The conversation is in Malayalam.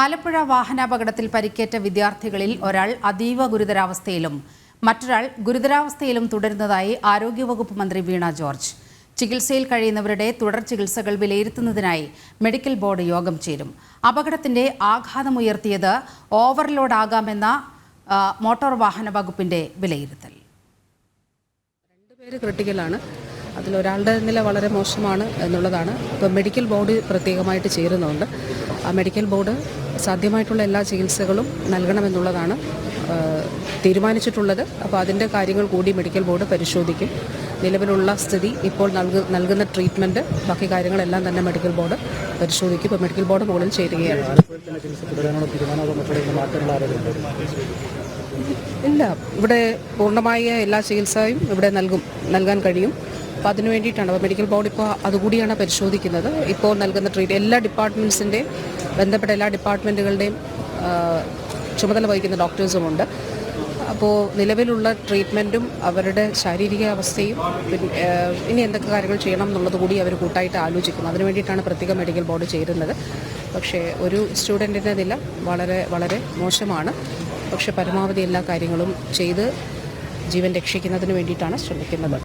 ആലപ്പുഴ വാഹനാപകടത്തിൽ പരിക്കേറ്റ വിദ്യാർത്ഥികളിൽ ഒരാൾ അതീവ ഗുരുതരാവസ്ഥയിലും മറ്റൊരാൾ ഗുരുതരാവസ്ഥയിലും തുടരുന്നതായി ആരോഗ്യവകുപ്പ് മന്ത്രി വീണ ജോർജ്. ചികിത്സയിൽ കഴിയുന്നവരുടെ തുടർ ചികിത്സകൾ വിലയിരുത്തുന്നതിനായി മെഡിക്കൽ ബോർഡ് യോഗം ചേരും. അപകടത്തിന്റെ ആഘാതമുയർത്തിയത് ഓവർലോഡ് ആകാമെന്ന മോട്ടോർ വാഹന വകുപ്പിന്റെ വിലയിരുത്തൽ. പേര് ക്രിട്ടിക്കലാണ്. അതിലൊരാളുടെ നില വളരെ മോശമാണ് എന്നുള്ളതാണ്. ഇപ്പോൾ മെഡിക്കൽ ബോർഡ് പ്രത്യേകമായിട്ട് ചേരുന്നുണ്ട്. ആ മെഡിക്കൽ ബോർഡ് സാധ്യമായിട്ടുള്ള എല്ലാ ചികിത്സകളും നൽകണമെന്നുള്ളതാണ് തീരുമാനിച്ചിട്ടുള്ളത്. അപ്പോൾ അതിന്റെ കാര്യങ്ങൾ കൂടി മെഡിക്കൽ ബോർഡ് പരിശോധിക്കും. നിലവിലുള്ള സ്ഥിതി ഇപ്പോൾ നൽകു നൽകുന്ന ട്രീറ്റ്മെന്റ് ബാക്കി കാര്യങ്ങളെല്ലാം തന്നെ മെഡിക്കൽ ബോർഡ് പരിശോധിക്കും. ഇപ്പോൾ മെഡിക്കൽ ബോർഡ് മുകളിൽ ചേരുകയാണ്. ഇല്ല ഇവിടെ പൂർണമായ എല്ലാ ചികിത്സയും ഇവിടെ നൽകും നൽകാൻ കഴിയും. അപ്പോൾ അതിനു വേണ്ടിയിട്ടാണ്. മെഡിക്കൽ ബോർഡ് ഇപ്പോൾ അതുകൂടിയാണ് പരിശോധിക്കുന്നത്. ഇപ്പോൾ നൽകുന്ന ട്രീറ്റ് എല്ലാ ഡിപ്പാർട്ട്മെന്റ്സിന്റെയും ബന്ധപ്പെട്ട എല്ലാ ഡിപ്പാർട്ട്മെന്റുകളുടെയും ചുമതല വഹിക്കുന്ന ഡോക്ടേഴ്സുമുണ്ട് അപ്പോൾ നിലവിലുള്ള ട്രീറ്റ്മെന്റും അവരുടെ ശാരീരിക അവസ്ഥയും ഇനി എന്തൊക്കെ കാര്യങ്ങൾ ചെയ്യണം എന്നുള്ളത് കൂടി അവർ കൂട്ടായിട്ട് ആലോചിക്കുന്നു. അതിനു വേണ്ടിയിട്ടാണ് പ്രത്യേക മെഡിക്കൽ ബോർഡ് ചേരുന്നത്. പക്ഷേ ഒരു സ്റ്റുഡന്റിന്റെ നില വളരെ വളരെ മോശമാണ്. പക്ഷെ പരമാവധി എല്ലാ കാര്യങ്ങളും ചെയ്ത് ജീവൻ രക്ഷിക്കുന്നതിന് വേണ്ടിയിട്ടാണ് ശ്രമിക്കുന്നത്.